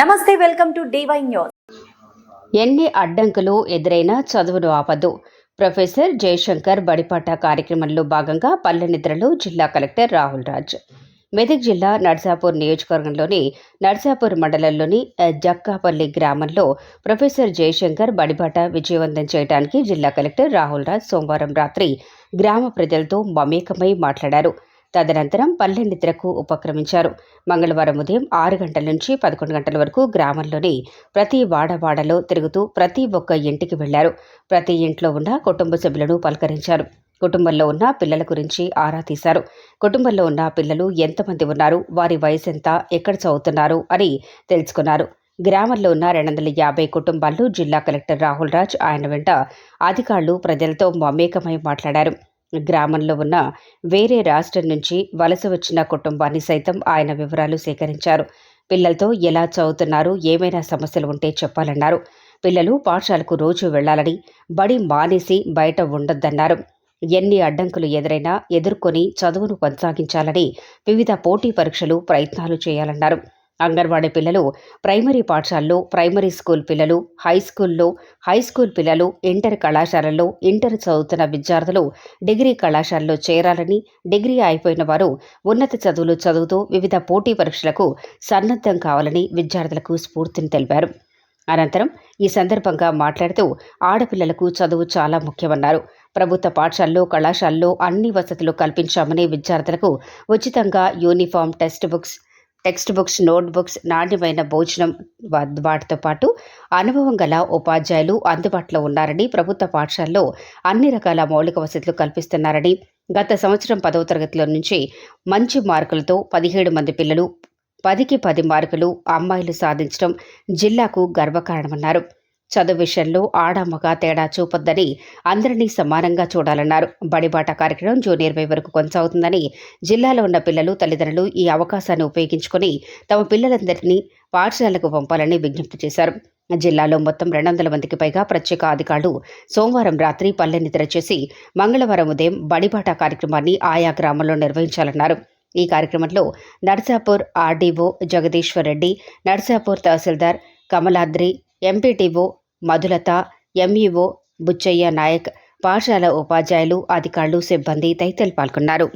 నమస్తే welcome to DY news. ఎన్ని అడ్డంకులు ఎదురైనా చదువును ఆపదు. ప్రొఫెసర్ జయశంకర్ బడిపాట కార్యక్రమంలో భాగంగా పల్లె నిద్రలో జిల్లా కలెక్టర్ రాహుల్ రాజ్. మెదక్ జిల్లా నర్సాపూర్ నియోజకవర్గంలోని నర్సాపూర్ మండలంలోని జక్కాపల్లి గ్రామంలో ప్రొఫెసర్ జయశంకర్ బడిబాట విజయవంతం చేయడానికి జిల్లా కలెక్టర్ రాహుల్ రాజ్ సోమవారం రాత్రి గ్రామ ప్రజలతో మమేకమై మాట్లాడారు. తదనంతరం పల్లె నిద్రకు ఉపక్రమించారు. మంగళవారం ఉదయం ఆరు గంటల నుంచి పదకొండు గంటల వరకు గ్రామంలోని ప్రతి వాడవాడలో తిరుగుతూ ప్రతి ఒక్క ఇంటికి వెళ్ళారు. ప్రతి ఇంట్లో ఉన్న కుటుంబ సభ్యులను పలకరించారు. కుటుంబంలో ఉన్న పిల్లల గురించి ఆరా తీశారు. కుటుంబంలో ఉన్న పిల్లలు ఎంతమంది ఉన్నారు? వారి వయసు ఎంత? ఎక్కడ చదువుతున్నారు? అని తెలుసుకున్నారు. గ్రామంలో ఉన్న రెండు వందల యాభై కుటుంబాల్లో జిల్లా కలెక్టర్ రాహుల్ రాజ్ ఆయన వెంట అధికారులు ప్రజలతో మమేకమై మాట్లాడారు. గ్రామంలో ఉన్న వేరే రాష్ట్రం నుంచి వలస వచ్చిన కుటుంబాన్ని సైతం ఆయన వివరాలు సేకరించారు. పిల్లలతో ఎలా చదువుతున్నారు ఏమైనా సమస్యలు ఉంటే చెప్పాలన్నారు. పిల్లలు పాఠశాలకు రోజు వెళ్ళాలని బడి మానేసి బయట ఉండొద్దన్నారు. ఎన్ని అడ్డంకులు ఎదురైనా ఎదుర్కొని చదువును కొనసాగించాలని వివిధ పోటీ పరీక్షలు ప్రయత్నాలు చేయాలన్నారు. అంగన్వాడీ పిల్లలు ప్రైమరీ పాఠశాలలో ప్రైమరీ స్కూల్ పిల్లలు హై స్కూల్లో హై స్కూల్ పిల్లలు ఇంటర్ కళాశాలల్లో ఇంటర్ చదువుతున్న విద్యార్థులు డిగ్రీ కళాశాలలో చేరాలని డిగ్రీ అయిపోయిన వారు ఉన్నత చదువులు చదువుతూ వివిధ పోటీ పరీక్షలకు సన్నద్ధం కావాలని విద్యార్థులకు స్ఫూర్తిని తెలిపారు. అనంతరం ఈ సందర్భంగా మాట్లాడుతూ ఆడపిల్లలకు చదువు చాలా ముఖ్యమన్నారు. ప్రభుత్వ పాఠశాలలో కళాశాలలో అన్ని వసతులు కల్పించామని విద్యార్థులకు ఉచితంగా uniform text books text books note books నాణ్యమైన భోజనం వాటితో పాటు అనుభవం గల ఉపాధ్యాయులు అందుబాటులో ఉన్నారని ప్రభుత్వ పాఠశాలలో అన్ని రకాల మౌలిక వసతులు కల్పిస్తున్నారని గత సంవత్సరం పదవ తరగతిలో నుంచి మంచి మార్కులతో పదిహేడు మంది పిల్లలు పదికి పది మార్కులు అమ్మాయిలు సాధించడం జిల్లాకు గర్వకారణమన్నారు. చదువు విషయంలో ఆడ మగ తేడా చూపొద్దని అందరినీ సమానంగా చూడాలన్నారు. బడిబాట కార్యక్రమం జూన్ ఇరవై వరకు కొనసాగుతుందని జిల్లాలో ఉన్న పిల్లలు తల్లిదండ్రులు ఈ అవకాశాన్ని ఉపయోగించుకొని తమ పిల్లలందరినీ పాఠశాలకు పంపాలని విజ్ఞప్తి చేశారు. జిల్లాలో మొత్తం రెండు వందల మందికి పైగా ప్రత్యేక అధికారులు సోమవారం రాత్రి పల్లె నిద్ర మంగళవారం ఉదయం బడిబాట కార్యక్రమాన్ని ఆయా గ్రామాల్లో నిర్వహించాలన్నారు. ఈ కార్యక్రమంలో Narsapur RDO Jagadishwar Reddy Narsapur tahsildar Kamaladri MPTO Madhulatha MEO Buchaiah Nayak పాఠశాల ఉపాధ్యాయులు అధికారులు సిబ్బంది తదితరులు పాల్గొన్నారు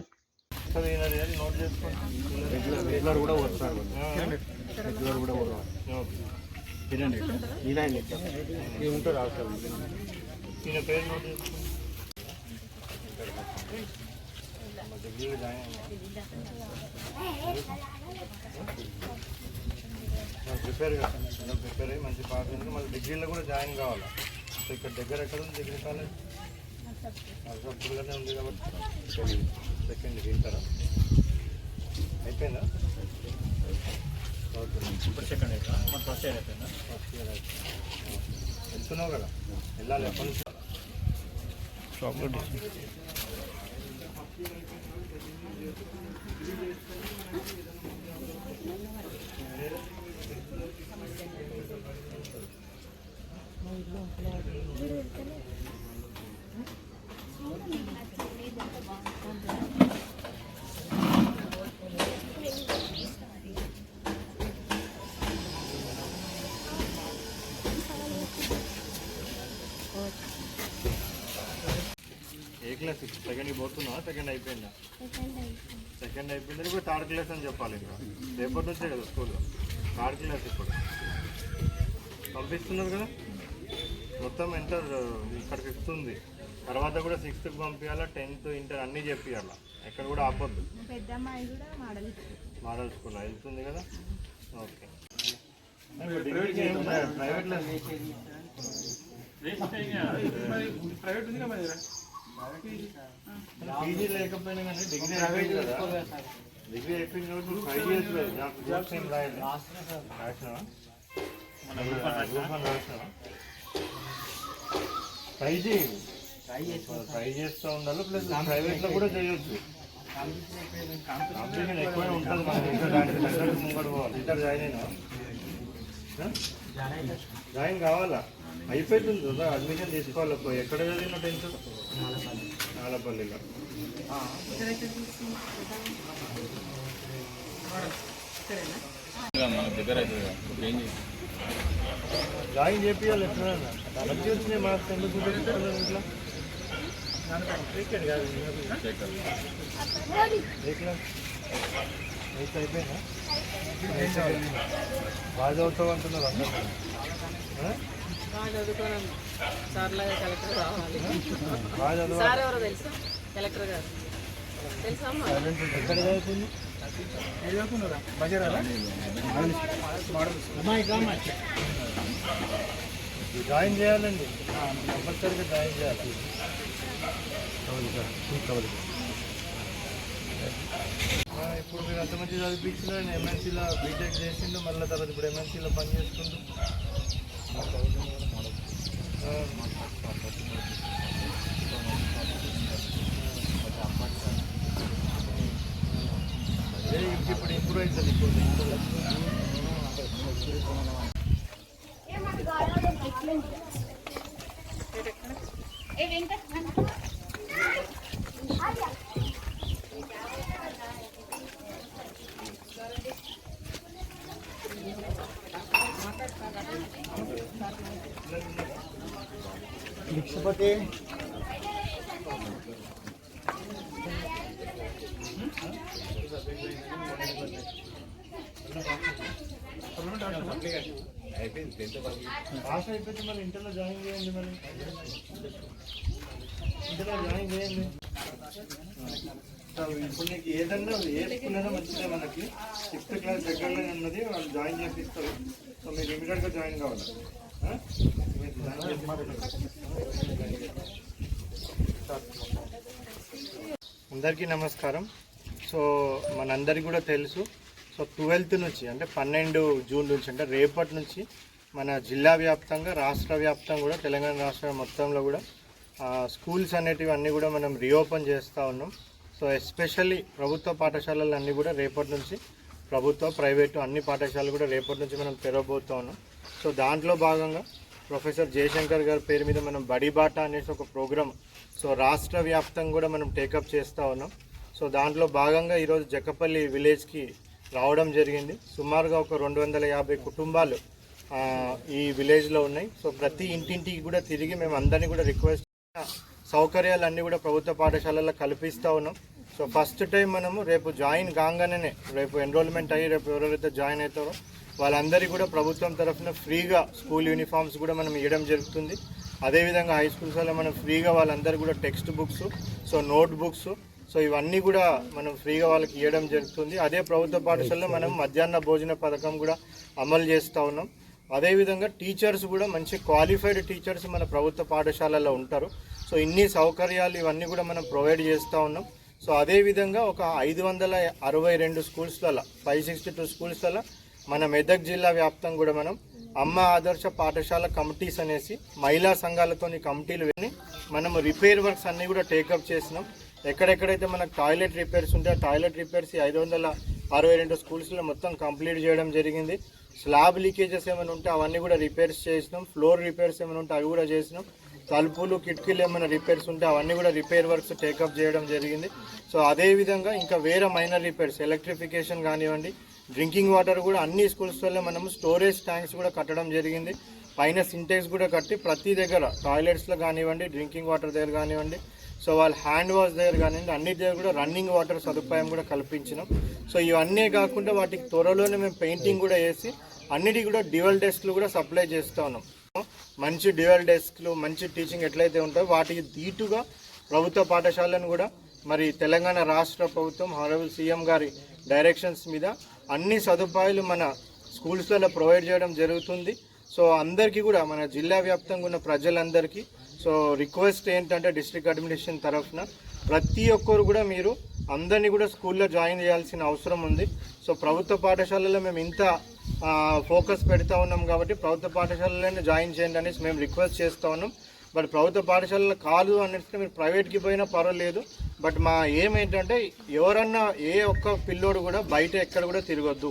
సార్ ఈయన ఏది నోట్ చేసుకోండి రెగ్యులర్ కూడా వస్తారు రెగ్యులర్ కూడా తినండి ఈయన ఏముంటారు రాస్తారు ఈయన పేరు నోట్ చేసుకోండి డిగ్రీలో జాయిన్ ప్రిపేర్ ప్రిపేర్ అయ్యి మంచి పాస్ అయింది మళ్ళీ డిగ్రీలో కూడా జాయిన్ కావాలి? సో ఇక్కడ దగ్గర ఎక్కడ ఉంది? Degree college? అప్పుడుగానే ఉంది కాబట్టి సెకండ్ వింటారా? అయిపోయిందా? ఇప్పుడు సెకండ్ అయిపోయిందా? మన ఫస్ట్ ఇయర్ అయిపోయిందా? ఫస్ట్ ఇయర్ అయిపోయింది. వెళ్తున్నావు కదా? వెళ్ళాలి ఎప్పటి నుంచి? షాప్లో ఏ క్లాస్ సెకండ్ పోతున్నావా సెకండ్ అయిపోయిందా? సెకండ్ అయిపోయింది ఇప్పుడు థర్డ్ క్లాస్ అని చెప్పాలి ఇంకా. రేపటి నుంచే కదా స్కూల్లో థర్డ్ క్లాస్ ఇప్పుడు. పంపిస్తున్నారు కదా? మొత్తం ఇంటర్ ఇక్కడ ఫిఫ్త్ ఉంది తర్వాత కూడా సిక్స్త్కి పంపించాలా టెన్త్ ఇంటర్ అన్నీ చెప్పియాలా? ఎక్కడ కూడా ఆపొద్దు. మోడల్ మోడల్ స్కూల్ వెళ్తుంది కదా? ఓకే. ప్రైవేట్ ప్రైవేట్ ఉంది కదా పీజీ లేకపోయినా కానీ డిగ్రీ అయిపోయింది కదా. డిగ్రీ అయిపోయింది కాబట్టి ఫైవ్ ఇయర్స్ నాకు జాబ్స్ ఏం రాసినావా? రాసినావా? ట్రై చేయి. ట్రై చేస్తూ ఉండాలి ప్లస్ ప్రైవేట్లో కూడా చేయొచ్చు. కాంపిటీషన్ ఎక్కువే ఉంటుంది మనకి. ఇంకా దానికి తగ్గట్టు ముంగడు పోవాలి. ఇంటర్ జాయిన్ అయినా. జాయిన్ కావాలా? అయిపోతుంది కదా అడ్మిషన్ తీసుకోవాలి పోయి ఎక్కడ చదివిన టెన్త్ నాలపల్లిలో. జాయిన్ చేపియాలి ఎట్లన్నా మంచి వచ్చినాయి మార్క్స్ ఎందుకు ఇంట్లో? క్రికెట్ కాదు ఏ క్లాస్ ఎయిత్ అయిపోయినా అయిపోయిందా? బాగా చదువుతావు అంటున్నారు అందరూ బాగా చదువుకోను సార్లాగా కలెక్టర్ కావాలి బాగా చదవాలి సార్ ఎవరో తెలుసా కలెక్టర్ గారు తెలుసా అమ్మా టాలెంట్ ఉంటుంది. ఎక్కడ చదువుతుంది జాయిన్ చేయాలండి కంపల్సరీగా జాయిన్ చేయాలి ఆ, ఇప్పుడు మీరు అంత మంచి చదివించిన ఎంఎన్సీలో బీటెక్ చేసిండు మళ్ళీ తర్వాత ఇప్పుడు ఎంఎన్సీలో పని చేసుకుంటూ ఇప్పుడు ఇంప్రూవ్ అవుతుంది ఇప్పుడు భిక్షపతి పాస్ అయిపోతే మరి ఇంటర్లో జాయిన్ చేయండి మరి. ఇంటర్లో జాయిన్ చేయండి. ఇప్పుడు నీకు ఏదన్నా వేసుకున్నదో మంచిదే మనకి. సిక్స్త్ క్లాస్ దగ్గరలో ఉన్నది వాళ్ళు జాయిన్ చేపిస్తారు. సో మీరు ఇమీడియట్గా జాయిన్ కావాలి. అందరికీ నమస్కారం. సో మనందరికీ కూడా తెలుసు. సో ట్వెల్త్ నుంచి అంటే పన్నెండు జూన్ నుంచి అంటే రేపటి నుంచి మన జిల్లా వ్యాప్తంగా రాష్ట్ర వ్యాప్తంగా కూడా తెలంగాణ రాష్ట్రం మొత్తంలో కూడా స్కూల్స్ అనేటివి అన్నీ కూడా మనం రీఓపెన్ చేస్తూ ఉన్నాం. సో ఎస్పెషల్లీ ప్రభుత్వ పాఠశాలలు అన్నీ కూడా రేపటి నుంచి ప్రభుత్వ ప్రైవేటు అన్ని పాఠశాలలు కూడా రేపటి నుంచి మనం తెరవబోతూ ఉన్నాం. సో దాంట్లో భాగంగా ప్రొఫెసర్ జయశంకర్ గారి పేరు మీద మనం బడిబాట అనేసి ఒక ప్రోగ్రామ్ సో రాష్ట్ర వ్యాప్తంగా కూడా మనం టేకప్ చేస్తూ ఉన్నాం. సో దాంట్లో భాగంగా ఈరోజు జక్కపల్లి విలేజ్కి రావడం జరిగింది. సుమారుగా ఒక రెండు వందల యాభై కుటుంబాలు ఈ విలేజ్లో ఉన్నాయి. సో ప్రతి ఇంటింటికి కూడా తిరిగి మేము అందరినీ కూడా రిక్వెస్ట్ సౌకర్యాలన్నీ కూడా ప్రభుత్వ పాఠశాలల్లో కల్పిస్తూ ఉన్నాం. సో ఫస్ట్ టైం మనము రేపు జాయిన్ కాగానే రేపు ఎన్రోల్మెంట్ అయ్యి రేపు ఎవరెవరైతే జాయిన్ అవుతారో వాళ్ళందరికీ కూడా ప్రభుత్వం తరఫున ఫ్రీగా స్కూల్ యూనిఫామ్స్ కూడా మనం ఇవ్వడం జరుగుతుంది. అదేవిధంగా హై స్కూల్స్లో మనం ఫ్రీగా వాళ్ళందరూ కూడా text books so note books so ఇవన్నీ కూడా మనం ఫ్రీగా వాళ్ళకి ఇవ్వడం జరుగుతుంది. అదే ప్రభుత్వ పాఠశాలలో మనం మధ్యాహ్న భోజన పథకం కూడా అమలు చేస్తూ ఉన్నాం. అదేవిధంగా టీచర్స్ కూడా మంచి క్వాలిఫైడ్ టీచర్స్ మన ప్రభుత్వ పాఠశాలలో ఉంటారు. సో ఇన్ని సౌకర్యాలు ఇవన్నీ కూడా మనం ప్రొవైడ్ చేస్తూ ఉన్నాం. సో అదేవిధంగా ఒక ఐదు వందల అరవై రెండు స్కూల్స్లలో ఫైవ్ సిక్స్టీ టూ స్కూల్స్లలో మన మెదక్ జిల్లా వ్యాప్తం కూడా మనం అమ్మ ఆదర్శ పాఠశాల కమిటీస్ అనేసి మహిళా సంఘాలతోని కమిటీలు విని మనం రిపేర్ వర్క్స్ అన్నీ కూడా టేకప్ చేసినాం. ఎక్కడెక్కడైతే మనకు టాయిలెట్ రిపేర్స్ ఉంటే ఆ టాయిలెట్ రిపేర్స్ ఐదు వందల అరవై రెండు స్కూల్స్లో మొత్తం కంప్లీట్ చేయడం జరిగింది. స్లాబ్ లీకేజెస్ ఏమైనా ఉంటే అవన్నీ కూడా రిపేర్స్ చేసినాం. ఫ్లోర్ రిపేర్స్ ఏమైనా ఉంటే అవి కూడా చేసినాం. తలుపులు కిటికీలు ఏమైనా రిపేర్స్ ఉంటే అవన్నీ కూడా రిపేర్ వర్క్స్ టేకప్ చేయడం జరిగింది. సో అదే విధంగా ఇంకా వేరే మైనర్ రిపేర్స్ ఎలక్ట్రిఫికేషన్ కానివ్వండి డ్రింకింగ్ వాటర్ కూడా అన్ని స్కూల్స్లో మనము స్టోరేజ్ ట్యాంక్స్ కూడా కట్టడం జరిగింది. పైన సింటెక్స్ కూడా కట్టి ప్రతి దగ్గర టాయిలెట్స్లో కానివ్వండి డ్రింకింగ్ వాటర్ దగ్గర కానివ్వండి సో వాళ్ళ హ్యాండ్ వాష్ దగ్గర కానివ్వండి అన్ని దగ్గర కూడా రన్నింగ్ వాటర్ సదుపాయం కూడా కల్పించినాం. సో ఇవన్నీ కాకుండా వాటికి త్వరలోనే మేము పెయింటింగ్ కూడా వేసి అన్నిటికీ కూడా డ్యువల్ డెస్క్లు కూడా సప్లై చేస్తూ ఉన్నాం. మంచి డ్యువల్ డెస్క్లు మంచి టీచింగ్ ఎట్లయితే ఉంటాయో వాటికి దీటుగా ప్రభుత్వ పాఠశాలను కూడా మరి తెలంగాణ రాష్ట్ర ప్రభుత్వం హానరబుల్ సీఎం గారి డైరెక్షన్స్ మీద అన్ని సదుపాయాలు మన స్కూల్స్లలో ప్రొవైడ్ చేయడం జరుగుతుంది. సో అందరికీ కూడా మన జిల్లా వ్యాప్తంగా ఉన్న ప్రజలందరికీ సో రిక్వెస్ట్ ఏంటంటే డిస్ట్రిక్ట్ అడ్మినిస్ట్రేషన్ తరఫున ప్రతి ఒక్కరు కూడా మీరు అందరినీ కూడా స్కూల్లో జాయిన్ చేయాల్సిన అవసరం ఉంది. సో ప్రభుత్వ పాఠశాలలో మేము ఇంత ఫోకస్ పెడతా ఉన్నాం కాబట్టి ప్రభుత్వ పాఠశాలలోనే జాయిన్ చేయండి అనేసి మేము రిక్వెస్ట్ చేస్తూ ఉన్నాం. బట్ ప్రభుత్వ పాఠశాలలో కాదు అనేసి మీరు ప్రైవేట్కి పోయినా పర్వాలేదు. బట్ మా ఏమేంటంటే ఎవరన్నా ఏ ఒక్క పిల్లోడు కూడా బయట ఎక్కడ కూడా తిరగొద్దు.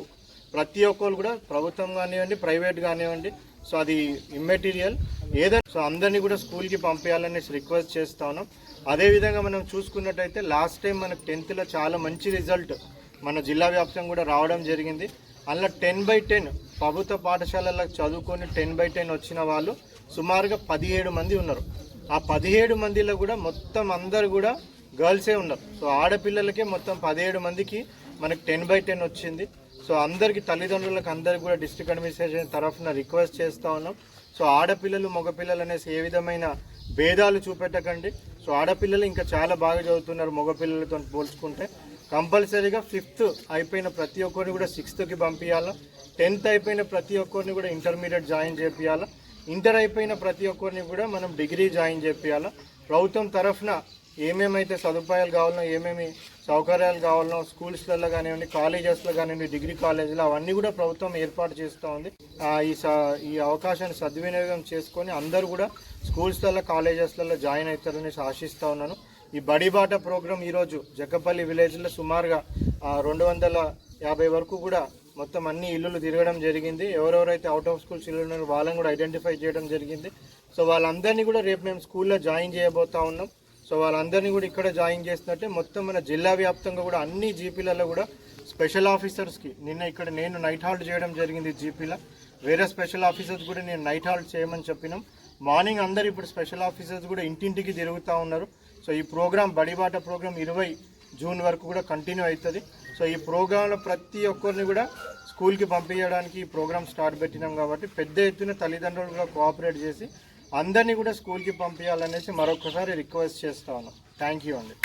ప్రతి ఒక్కరు కూడా ప్రభుత్వం కానివ్వండి ప్రైవేట్ కానివ్వండి సో అది ఇమ్మెటీరియల్ ఏదైనా సో అందరినీ కూడా స్కూల్కి పంపేయాలనేసి రిక్వెస్ట్ చేస్తా ఉన్నాం. అదేవిధంగా మనం చూసుకున్నట్టయితే లాస్ట్ టైం మనకు టెన్త్లో చాలా మంచి రిజల్ట్ మన జిల్లా వ్యాప్తంగా కూడా రావడం జరిగింది. అందులో టెన్ బై టెన్ ప్రభుత్వ పాఠశాలలకు చదువుకొని టెన్ బై టెన్ వచ్చిన వాళ్ళు సుమారుగా పదిహేడు మంది ఉన్నారు. ఆ పదిహేడు మందిలో కూడా మొత్తం అందరు కూడా గర్ల్సే ఉన్నారు. సో ఆడపిల్లలకే మొత్తం పదిహేడు మందికి మనకి టెన్ బై టెన్ వచ్చింది. సో అందరికి తల్లిదండ్రులకు అందరికి కూడా డిస్ట్రిక్ట్ అడ్మినిస్ట్రేషన్ తరఫున రిక్వెస్ట్ చేస్తూ ఉన్నాం. సో ఆడపిల్లలు మగపిల్లలు అనేసి ఏ విధమైన భేదాలు చూపెట్టకండి. సో ఆడపిల్లలు ఇంకా చాలా బాగా చదువుతున్నారు మగపిల్లలతో పోల్చుకుంటే. కంపల్సరీగా ఫిఫ్త్ అయిపోయిన ప్రతి ఒక్కరిని కూడా సిక్స్త్కి పంపించాలా టెన్త్ అయిపోయిన ప్రతి ఒక్కరిని కూడా ఇంటర్మీడియట్ జాయిన్ చేపియాలా? ఇంటర్ అయిపోయిన ప్రతి ఒక్కరిని కూడా మనం డిగ్రీ జాయిన్ చేపియాలా. ప్రభుత్వం తరఫున ఏమేమైతే సదుపాయాలు కావాలనో ఏమేమి సౌకర్యాలు కావాలనో స్కూల్స్లలో కానివ్వండి కాలేజెస్లో కానివ్వండి డిగ్రీ కాలేజీలో అవన్నీ కూడా ప్రభుత్వం ఏర్పాటు చేస్తూ ఉంది. ఈ స ఈ అవకాశాన్ని సద్వినియోగం చేసుకొని అందరూ కూడా స్కూల్స్లలో కాలేజెస్లలో జాయిన్ అవుతారని ఆశిస్తూ ఉన్నాను. ఈ బడిబాట ప్రోగ్రాం ఈరోజు జక్కపల్లి విలేజ్లో సుమారుగా రెండు వందల యాభై వరకు కూడా మొత్తం అన్ని ఇల్లులు తిరగడం జరిగింది. ఎవరెవరైతే అవుట్ ఆఫ్ స్కూల్స్ ఇల్లు ఉన్నారో వాళ్ళని కూడా ఐడెంటిఫై చేయడం జరిగింది. సో వాళ్ళందరినీ కూడా రేపు మేము స్కూల్లో జాయిన్ చేయబోతా ఉన్నాం. సో వాళ్ళందరినీ కూడా ఇక్కడ జాయిన్ చేసినట్టే మొత్తం మన జిల్లా వ్యాప్తంగా కూడా అన్ని జీపీలలో కూడా స్పెషల్ ఆఫీసర్స్కి నిన్న ఇక్కడ నేను నైట్ హాల్ట్ చేయడం జరిగింది జీపీలో వేరే స్పెషల్ ఆఫీసర్స్ కూడా నేను నైట్ హాల్ట్ చేయమని చెప్పినాం. మార్నింగ్ అందరు ఇప్పుడు స్పెషల్ ఆఫీసర్స్ కూడా ఇంటింటికి తిరుగుతూ ఉన్నారు. సో ఈ ప్రోగ్రామ్ బడిబాట ప్రోగ్రామ్ ఇరవై జూన్ వరకు కూడా కంటిన్యూ అవుతుంది. సో ఈ ప్రోగ్రాంలో ప్రతి ఒక్కరిని కూడా స్కూల్కి పంపించడానికి ఈ ప్రోగ్రామ్ స్టార్ట్ పెట్టినాం కాబట్టి పెద్ద ఎత్తున తల్లిదండ్రులు కూడా కోఆపరేట్ చేసి అందరినీ కూడా స్కూల్కి పంపించాలనేసి మరొకసారి రిక్వెస్ట్ చేస్తా ఉన్నాం. థ్యాంక్ యూ అండి.